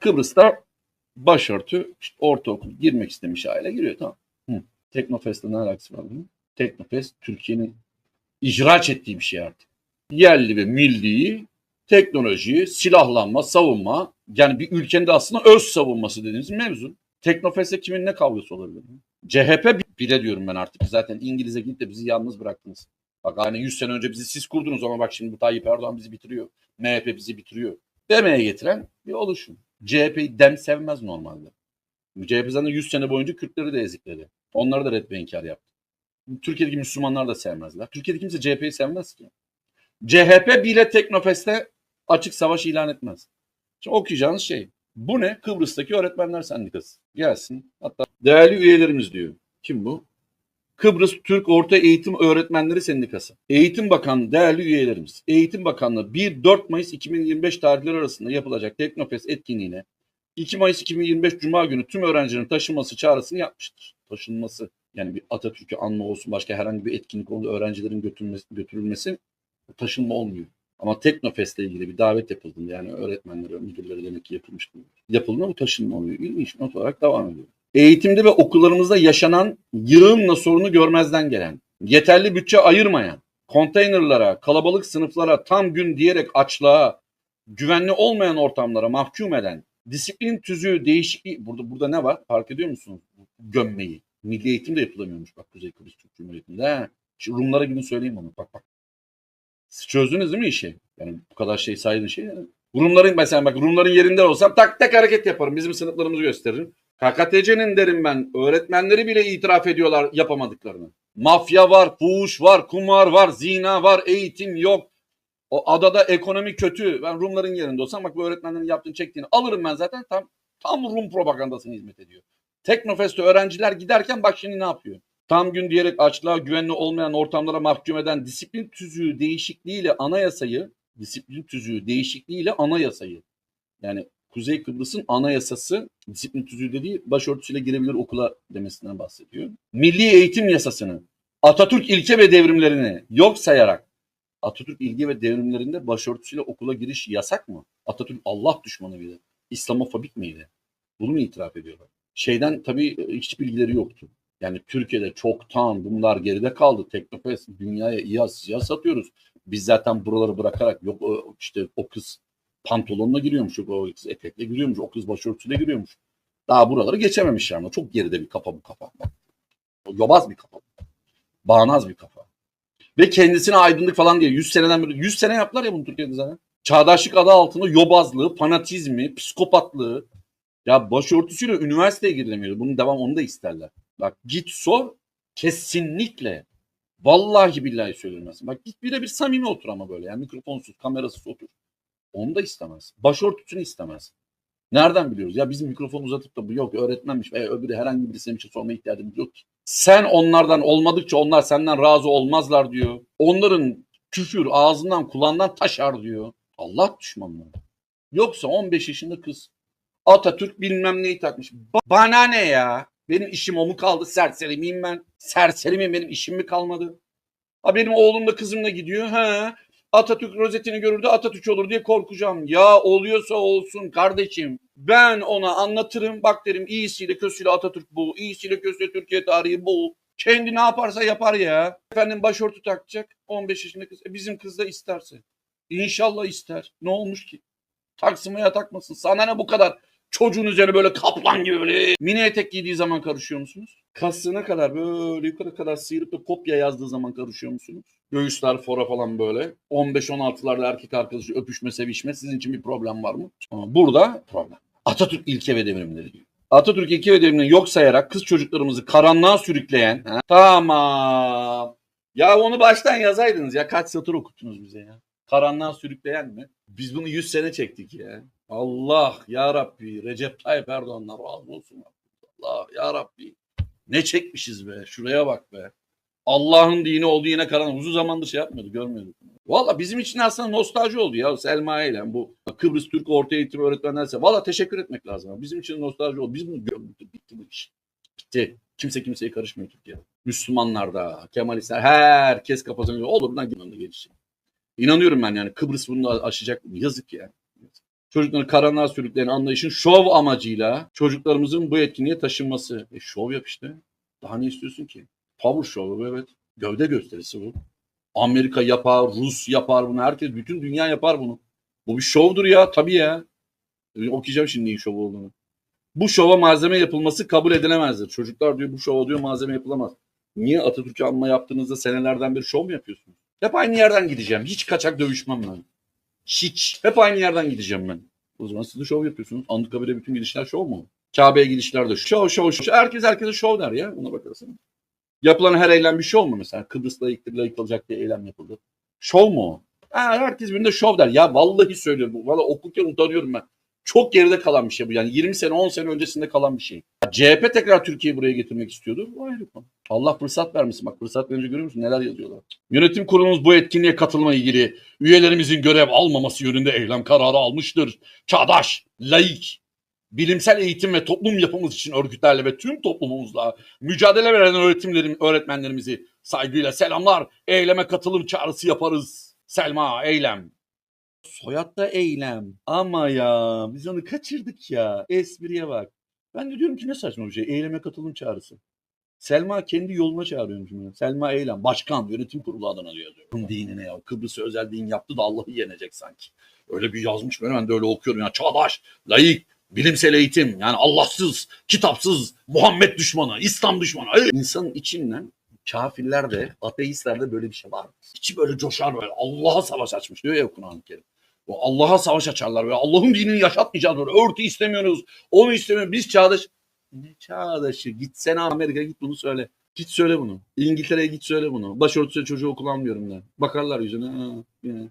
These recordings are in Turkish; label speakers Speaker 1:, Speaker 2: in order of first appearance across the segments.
Speaker 1: Kıbrıs'ta başörtü işte ortaokul girmek istemiş aile giriyor tamam. Hı. Teknofest'le ne alakası var bunun? Teknofest Türkiye'nin icraç ettiği bir şey artık. Yerli ve milli teknoloji, silahlanma, savunma yani bir ülkenin de aslında öz savunması dediğimiz mevzu. Teknofest'te kimin ne kavgası olabilir? CHP bile diyorum ben artık. Zaten İngiliz'e gidip de bizi yalnız bıraktınız. Bak hani 100 sene önce bizi siz kurdunuz ama bak şimdi bu Tayyip Erdoğan bizi bitiriyor. MHP bizi bitiriyor. Demeye getiren bir oluşum. CHP'yi dem sevmez normalde. CHP zaten 100 sene boyunca Kürtleri de ezikledi. Onları da red ve inkar yaptı. Türkiye'deki Müslümanlar da sevmezler. Türkiye'de kimse CHP'yi sevmez ki. CHP bile Teknofest'te açık savaş ilan etmez. Şimdi okuyacağınız şey. Bu ne? Kıbrıs'taki Öğretmenler Sendikası. Gelsin. Hatta değerli üyelerimiz diyor. Kim bu? Kıbrıs Türk Orta Eğitim Öğretmenleri Sendikası. Eğitim Bakanlığı değerli üyelerimiz. Eğitim Bakanlığı 1-4 Mayıs 2025 tarihleri arasında yapılacak Teknofest etkinliğine 2 Mayıs 2025 Cuma günü tüm öğrencilerin taşınması çağrısını yapmıştır. Taşınması yani bir Atatürk'ü anma olsun başka herhangi bir etkinlik oldu öğrencilerin götürülmesi, götürülmesi taşınma olmuyor. Ama Teknofest'le ilgili bir davet yapıldı. Yani öğretmenlere, müdürlere demek ki yapılmış. Yapıldığında bu taşınma oluyor. İlginç not olarak devam ediyor. Eğitimde ve okullarımızda yaşanan yığınla sorunu görmezden gelen, yeterli bütçe ayırmayan, konteynerlara, kalabalık sınıflara, tam gün diyerek açlığa, güvenli olmayan ortamlara mahkum eden, disiplin tüzüğü değişikliği, burada burada ne var? Fark ediyor musunuz? Gömmeyi. Milli eğitim de yapılamıyormuş bak Kuzey Kıbrıs Türk Cumhuriyeti'nde. Rumlara gidin söyleyeyim onu. Bak bak. Siz çözdünüz değil mi işi? Yani bu kadar şey saydığın şey. Rumların mesela bak Rumların yerinde olsam tak tak hareket yaparım. Bizim sınıflarımızı gösteririm. KKTC'nin derim ben. Öğretmenleri bile itiraf ediyorlar yapamadıklarını. Mafya var, fuhuş var, kumar var, zina var, eğitim yok. O adada ekonomi kötü. Ben Rumların yerinde olsam bak bu öğretmenlerin yaptığını çektiğini alırım ben zaten. Tam tam Rum propagandasına hizmet ediyor. Teknofest'te öğrenciler giderken bak şimdi ne yapıyor? Tam gün diyerek açlığa güvenli olmayan ortamlara mahkum eden disiplin tüzüğü değişikliğiyle anayasayı, disiplin tüzüğü değişikliğiyle anayasayı yani Kuzey Kıbrıs'ın anayasası disiplin tüzüğü dediği başörtüsüyle girebilir okula demesinden bahsediyor. Milli eğitim yasasını, Atatürk ilke ve devrimlerini yok sayarak Atatürk ilke ve devrimlerinde başörtüsüyle okula giriş yasak mı? Atatürk Allah düşmanı mıydı? İslamofobik miydi? Bunu mu itiraf ediyorlar? Şeyden tabii hiç bilgileri yoktu. Yani Türkiye'de çoktan bunlar geride kaldı. Teknofest dünyaya İHA SİHA satıyoruz. Biz zaten buraları bırakarak yok işte o kız pantolonla giriyormuş, o kız etekle giriyormuş, o kız başörtüsüyle giriyormuş. Daha buraları geçememiş yani. Çok geride bir kafa bu kafa. Yobaz bir kafa. Bağnaz bir kafa. Ve kendisine aydınlık falan diye 100 seneden beri 100 sene yaptılar ya bunu Türkiye'de zaten. Çağdaşlık adı altında yobazlığı, fanatizmi, psikopatlığı. Ya başörtüsüyle üniversiteye girilemiyor. Bunun devam onu da isterler. Bak git sor kesinlikle vallahi billahi söylemez. Bak git birebir samimi otur ama böyle yani mikrofonsuz kamerasız otur. Onu da istemez. Başörtüsünü istemez. Nereden biliyoruz? Ya bizim mikrofon uzatıp da bu yok öğretmenmiş veya öbürü herhangi birisine bir şey sorma ihtiyacımız yok ki. Sen onlardan olmadıkça onlar senden razı olmazlar diyor. Onların küfür ağzından kulağından taşar diyor. Allah düşmanları. Yoksa 15 yaşında kız Atatürk bilmem neyi takmış. Ba- bana ne ya? Benim işim o mu kaldı? Serseri miyim ben? Serseri miyim? Benim işim mi kalmadı? Ha benim oğlum da kızım da gidiyor. Ha Atatürk rozetini görürdü Atatürk olur diye korkacağım. Ya oluyorsa olsun kardeşim. Ben ona anlatırım. Bak derim iyisiyle kötüsüyle Atatürk bu. iyisiyle kötüsüyle Türkiye tarihi bu. Kendi ne yaparsa yapar ya. Efendim başörtü takacak. 15 yaşında kız. E bizim kız da isterse. İnşallah ister. Ne olmuş ki? Taksın veya takmasın. Sana ne bu kadar? Çocuğun üzerine böyle kaplan gibi böyle mini etek giydiği zaman karışıyor musunuz? Kasığına kadar böyle yukarı kadar sıyırıp da kopya yazdığı zaman karışıyor musunuz? Göğüsler fora falan böyle. 15-16'larda erkek arkadaşı öpüşme sevişme sizin için bir problem var mı? Ama burada problem. Atatürk ilke ve devrimleri diyor. Atatürk ilke ve devrimlerini yok sayarak kız çocuklarımızı karanlığa sürükleyen ha? tamam. Ya onu baştan yazaydınız ya kaç satır okuttunuz bize ya. Karanlığa sürükleyen mi? Biz bunu 100 sene çektik ya. Allah ya Rabbi Recep Tayyip Erdoğan'la razı olsun. Allah ya Rabbi. Ne çekmişiz be. Şuraya bak be. Allah'ın dini olduğu yine karanlık. Uzun zamandır şey yapmıyorduk, görmüyorduk. Valla bizim için aslında nostalji oldu ya Selma ile bu Kıbrıs Türk Orta Eğitim Öğretmenlerse. Valla teşekkür etmek lazım. Bizim için nostalji oldu. Biz bunu gördük. Bitti bu iş. Bitti. Kimse kimseye karışmıyor Türkiye'de. Müslümanlar da, Kemalistler, herkes kafasını olur buradan gelişecek. İnanıyorum ben yani Kıbrıs bunu aşacak. Yazık yani. Çocukları karanlığa sürükleyen anlayışın şov amacıyla çocuklarımızın bu etkinliğe taşınması. E şov yap işte. Daha ne istiyorsun ki? Power bu, evet. Gövde gösterisi bu. Amerika yapar, Rus yapar bunu. Herkes, bütün dünya yapar bunu. Bu bir şovdur ya tabii ya. E, Okuyacağım şimdi neyin şov olduğunu. Bu şova malzeme yapılması kabul edilemezdir. Çocuklar diyor bu şova diyor malzeme yapılamaz. Niye Atatürk'ü anma yaptığınızda senelerden beri şov mu yapıyorsunuz? Hep aynı yerden gideceğim. Hiç kaçak dövüşmem ben. Hiç. Hep aynı yerden gideceğim ben. O zaman siz de şov yapıyorsunuz. Anıtkabir'e bütün gidişler şov mu? Kabe'ye gidişler de şov şov şov. Herkes herkese şov der ya. Ona bakarsın. Yapılan her eylem bir şov mu mesela? Kıbrıs'ta olacak diye eylem yapıldı. Şov mu? Ha, herkes birbirine şov der. Ya vallahi söylüyorum. Vallahi okurken utanıyorum ben. Çok geride kalan bir şey bu. Yani 20 sene 10 sene öncesinde kalan bir şey. CHP tekrar Türkiye'yi buraya getirmek istiyordu. O ayrı konu. Allah fırsat vermesin. Bak fırsat verince görüyor musun? Neler yazıyorlar. Yönetim kurulumuz bu etkinliğe katılma ilgili üyelerimizin görev almaması yönünde eylem kararı almıştır. Çağdaş, laik, bilimsel eğitim ve toplum yapımız için örgütlerle ve tüm toplumumuzla mücadele veren öğretimlerim, öğretmenlerimizi saygıyla selamlar. Eyleme katılım çağrısı yaparız. Selma, eylem. Soyadda eylem. Ama ya biz onu kaçırdık ya. Espriye bak. Ben de diyorum ki ne saçma bir şey. Eyleme katılım çağrısı. Selma kendi yoluna çağırıyormuş. bunu. Selma Eylem. Başkan yönetim kurulu adına diyor. Bunun dinine ya. Kıbrıs'ı özel din yaptı da Allah'ı yenecek sanki. Öyle bir yazmış ben de öyle okuyorum ya. Çağdaş, layık, bilimsel eğitim. Yani Allahsız, kitapsız, Muhammed düşmanı, İslam düşmanı. Ay, İnsanın içinden kafirler de, ateistler de böyle bir şey var. İçi böyle coşar böyle. Allah'a savaş açmış diyor ya Kur'an-ı Kerim. Allah'a savaş açarlar böyle. Allah'ın dinini yaşatmayacağız böyle. Örtü istemiyoruz. Onu istemiyoruz. Biz çağdaş. Ne çağdaşı? Gitsene Amerika'ya git bunu söyle. Git söyle bunu. İngiltere'ye git söyle bunu. Başörtüsü çocuğu kullanmıyorum de. Bakarlar yüzüne. Ha, yine.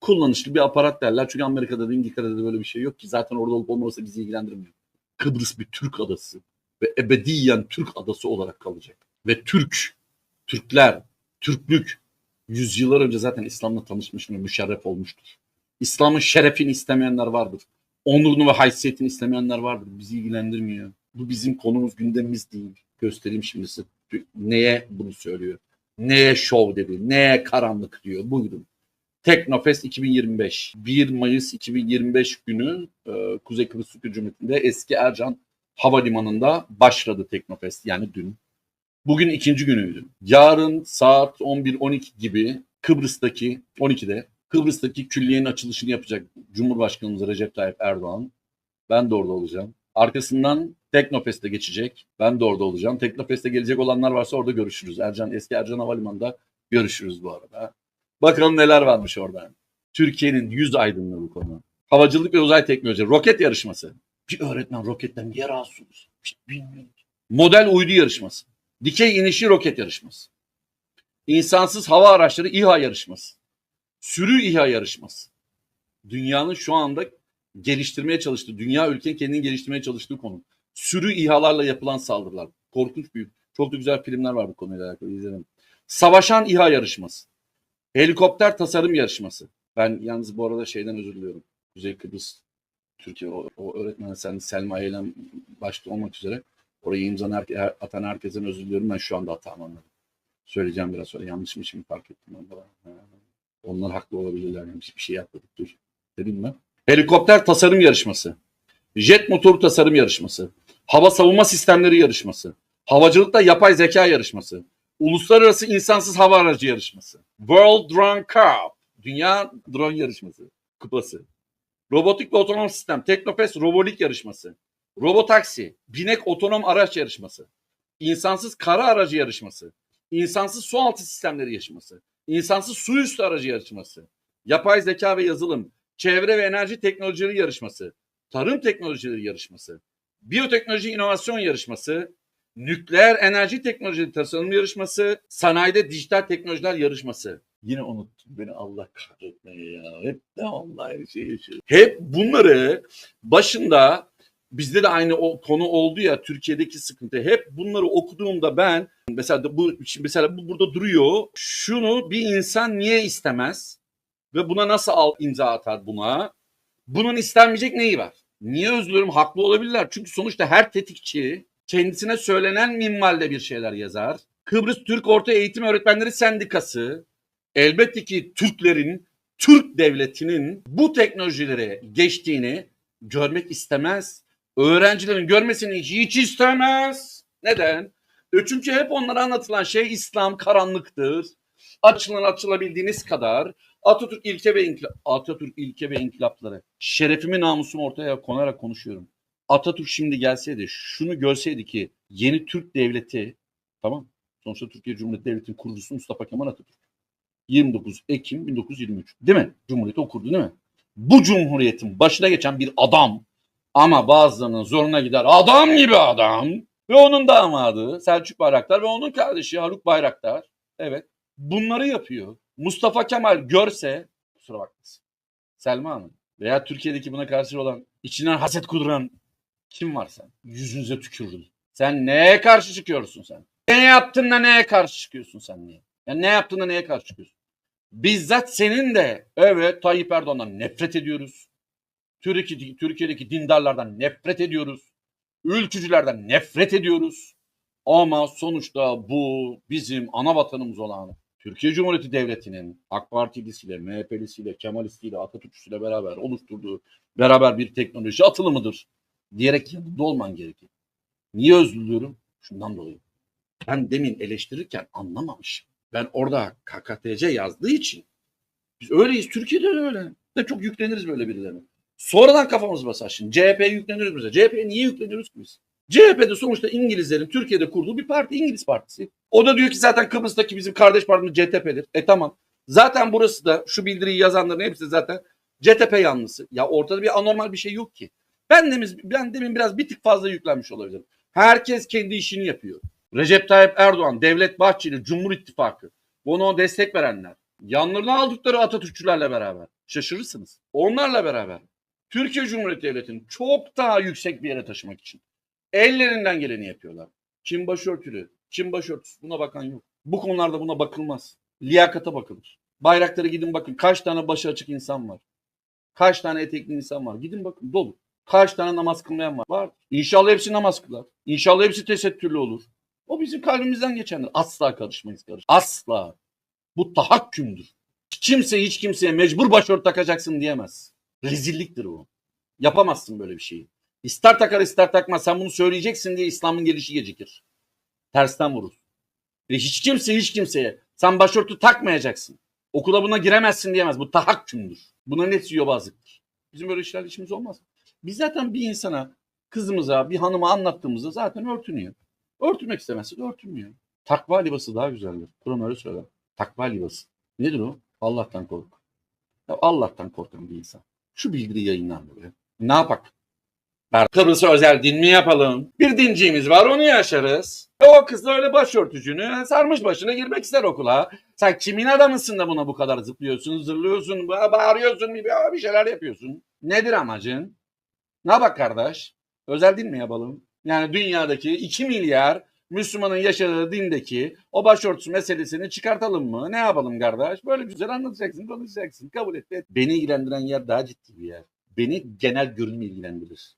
Speaker 1: Kullanışlı bir aparat derler. Çünkü Amerika'da da İngiltere'de de böyle bir şey yok ki. Zaten orada olup olmaması bizi ilgilendirmiyor. Kıbrıs bir Türk adası. Ve ebediyen Türk adası olarak kalacak. Ve Türk, Türkler, Türklük yüzyıllar önce zaten İslam'la tanışmış ve müşerref olmuştur. İslam'ın şerefini istemeyenler vardır. Onurunu ve haysiyetini istemeyenler vardır. Bizi ilgilendirmiyor. Bu bizim konumuz, gündemimiz değil. Göstereyim şimdi size neye bunu söylüyor. Neye şov dedi, neye karanlık diyor. Buyurun. Teknofest 2025. 1 Mayıs 2025 günü e, Kuzey Kıbrıs Türk Cumhuriyeti'nde eski Ercan Havalimanı'nda başladı Teknofest. Yani dün. Bugün ikinci günüydü. Yarın saat 11-12 gibi Kıbrıs'taki 12'de Kıbrıs'taki külliyenin açılışını yapacak Cumhurbaşkanımız Recep Tayyip Erdoğan. Ben de orada olacağım. Arkasından Teknofest'e geçecek. Ben de orada olacağım. Teknofest'e gelecek olanlar varsa orada görüşürüz. Ercan eski Ercan Havalimanı'nda görüşürüz bu arada. Bakalım neler varmış orada. Türkiye'nin yüz aydınlığı bu konu. Havacılık ve uzay teknoloji. Roket yarışması. Bir öğretmen roketten niye? Hiç bilmiyorum. Model uydu yarışması. Dikey inişli roket yarışması. İnsansız hava araçları İHA yarışması. Sürü İHA yarışması. Dünyanın şu anda geliştirmeye çalıştığı, dünya ülkenin kendini geliştirmeye çalıştığı konu. Sürü İHA'larla yapılan saldırılar. Korkunç büyük. Çok da güzel filmler var bu konuyla alakalı izledim. Savaşan İHA yarışması. Helikopter tasarım yarışması. Ben yalnız bu arada şeyden özür diliyorum. Kuzey Kıbrıs Türkiye o, o öğretmen sen Selma Eylem başta olmak üzere orayı imzanı her, atan herkesten özür diliyorum. Ben şu anda hatam anladım. Söyleyeceğim biraz sonra. Yanlış mı şimdi fark ettim. Ben. Onlar haklı olabilirler. Yani bir şey yapmadık. Dur. Dedim mi? Helikopter tasarım yarışması. Jet motoru tasarım yarışması. Hava savunma sistemleri yarışması. Havacılıkta yapay zeka yarışması. Uluslararası insansız hava aracı yarışması. World Drone Cup. Dünya drone yarışması. Kupası. Robotik ve otonom sistem. Teknofest robolik yarışması. Robotaksi. Binek otonom araç yarışması. İnsansız kara aracı yarışması. İnsansız su altı sistemleri yarışması. İnsansız su üstü aracı yarışması. Yapay zeka ve yazılım. Çevre ve enerji teknolojileri yarışması. Tarım teknolojileri yarışması. Biyoteknoloji inovasyon yarışması. Nükleer enerji teknolojileri tasarım yarışması. Sanayide dijital teknolojiler yarışması. Yine unuttum beni Allah kahretmeye ya. Hep de vallahi her şey yaşıyorum. Hep bunları başında bizde de aynı o konu oldu ya Türkiye'deki sıkıntı. Hep bunları okuduğumda ben mesela bu mesela bu burada duruyor. Şunu bir insan niye istemez ve buna nasıl al, imza atar buna? Bunun istenmeyecek neyi var? Niye özlüyorum? Haklı olabilirler. Çünkü sonuçta her tetikçi kendisine söylenen minvalde bir şeyler yazar. Kıbrıs Türk Orta Eğitim Öğretmenleri Sendikası elbette ki Türklerin Türk devletinin bu teknolojilere geçtiğini görmek istemez. Öğrencilerin görmesini hiç, istemez. Neden? Çünkü hep onlara anlatılan şey İslam karanlıktır. Açılın açılabildiğiniz kadar Atatürk ilke ve inkılap, Atatürk ilke ve inkılapları. Şerefimi namusumu ortaya konarak konuşuyorum. Atatürk şimdi gelseydi şunu görseydi ki yeni Türk devleti tamam sonuçta Türkiye Cumhuriyeti Devleti'nin kurucusu Mustafa Kemal Atatürk. 29 Ekim 1923 değil mi? Cumhuriyeti o kurdu değil mi? Bu cumhuriyetin başına geçen bir adam ama bazılarının zoruna gider adam gibi adam ve onun damadı Selçuk Bayraktar ve onun kardeşi Haluk Bayraktar evet bunları yapıyor. Mustafa Kemal görse kusura bakmasın. Selma Hanım veya Türkiye'deki buna karşı olan içinden haset kuduran kim var sen? Yüzünüze tükürürüm. Sen neye karşı çıkıyorsun sen? Ne yaptın da neye karşı çıkıyorsun sen niye? Ya ne yaptın da neye karşı çıkıyorsun? Bizzat senin de evet Tayyip Erdoğan'dan nefret ediyoruz. Türkiye'deki, Türkiye'deki dindarlardan nefret ediyoruz. Ülkücülerden nefret ediyoruz. Ama sonuçta bu bizim ana vatanımız olan Türkiye Cumhuriyeti Devleti'nin AK Partilisiyle, MHP'lisiyle, Kemalistiyle, Atatürkçüsüyle beraber oluşturduğu beraber bir teknoloji atılımıdır diyerek yanında olman gerekir. Niye özlüyorum? Şundan dolayı. Ben demin eleştirirken anlamamışım. Ben orada KKTC yazdığı için biz öyleyiz. Türkiye'de de öyle. De çok yükleniriz böyle birilerine. Sonradan kafamız basar şimdi. CHP'ye yükleniyoruz bize. CHP'ye niye yükleniyoruz ki biz? CHP'de sonuçta İngilizlerin Türkiye'de kurduğu bir parti. İngiliz partisi. O da diyor ki zaten Kıbrıs'taki bizim kardeş partimiz CTP'dir. E tamam. Zaten burası da şu bildiriyi yazanların hepsi zaten CTP yanlısı. Ya ortada bir anormal bir şey yok ki. Ben demin, ben demin biraz bir tık fazla yüklenmiş olabilirim. Herkes kendi işini yapıyor. Recep Tayyip Erdoğan, Devlet Bahçeli, Cumhur İttifakı, bunu destek verenler, yanlarına aldıkları Atatürkçülerle beraber şaşırırsınız. Onlarla beraber Türkiye Cumhuriyeti Devleti'ni çok daha yüksek bir yere taşımak için ellerinden geleni yapıyorlar. Çin başörtülü, Çin başörtüsü buna bakan yok. Bu konularda buna bakılmaz. Liyakata bakılır. Bayraklara gidin bakın kaç tane başı açık insan var. Kaç tane etekli insan var. Gidin bakın dolu. Kaç tane namaz kılmayan var? Var. İnşallah hepsi namaz kılar. İnşallah hepsi tesettürlü olur. O bizim kalbimizden geçendir. Asla karışmayız karış. Asla. Bu tahakkümdür. Kimse hiç kimseye mecbur başörtü takacaksın diyemez. Rezilliktir bu. Yapamazsın böyle bir şeyi. İster takar ister takmaz. Sen bunu söyleyeceksin diye İslam'ın gelişi gecikir. Tersten vurur. Ve hiç kimse hiç kimseye sen başörtü takmayacaksın. Okula buna giremezsin diyemez. Bu tahakkümdür. Bunların hepsi yobazlıktır. Bizim böyle işlerle işimiz olmaz. Biz zaten bir insana, kızımıza, bir hanıma anlattığımızda zaten örtünüyor. Örtünmek istemezse de örtünmüyor. Takva libası daha güzeldir. Kur'an öyle söyler. Takva libası. Nedir o? Allah'tan kork. Allah'tan korkan bir insan. Şu bildiri yayınlar böyle. Ne yapak? Ver Kıbrıs'a özel din mi yapalım? Bir dinciğimiz var onu yaşarız. E o kız da öyle başörtücünü sarmış başına girmek ister okula. Sen kimin adamısın da buna bu kadar zıplıyorsun, zırlıyorsun, ba- bağırıyorsun, bir şeyler yapıyorsun. Nedir amacın? Ne bak kardeş? Özel din mi yapalım? Yani dünyadaki 2 milyar Müslümanın yaşadığı dindeki o başörtüsü meselesini çıkartalım mı? Ne yapalım kardeş? Böyle güzel anlatacaksın, konuşacaksın. Kabul et. et. Beni ilgilendiren yer daha ciddi bir yer. Beni genel görünüm ilgilendirir.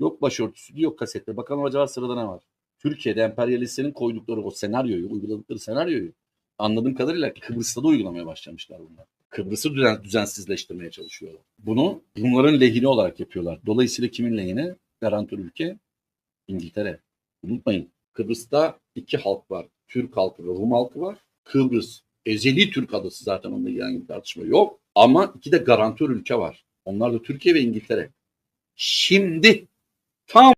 Speaker 1: Yok başörtüsü, yok kasette. Bakalım acaba sırada ne var? Türkiye'de emperyalistlerin koydukları o senaryoyu, uyguladıkları senaryoyu anladığım kadarıyla Kıbrıs'ta da uygulamaya başlamışlar bunlar. Kıbrıs'ı düzen, düzensizleştirmeye çalışıyorlar. Bunu bunların lehine olarak yapıyorlar. Dolayısıyla kimin lehine? Garantör ülke İngiltere. Unutmayın Kıbrıs'ta iki halk var. Türk halkı ve Rum halkı var. Kıbrıs ezeli Türk adası zaten onunla ilgili tartışma yok. Ama iki de garantör ülke var. Onlar da Türkiye ve İngiltere. Şimdi tam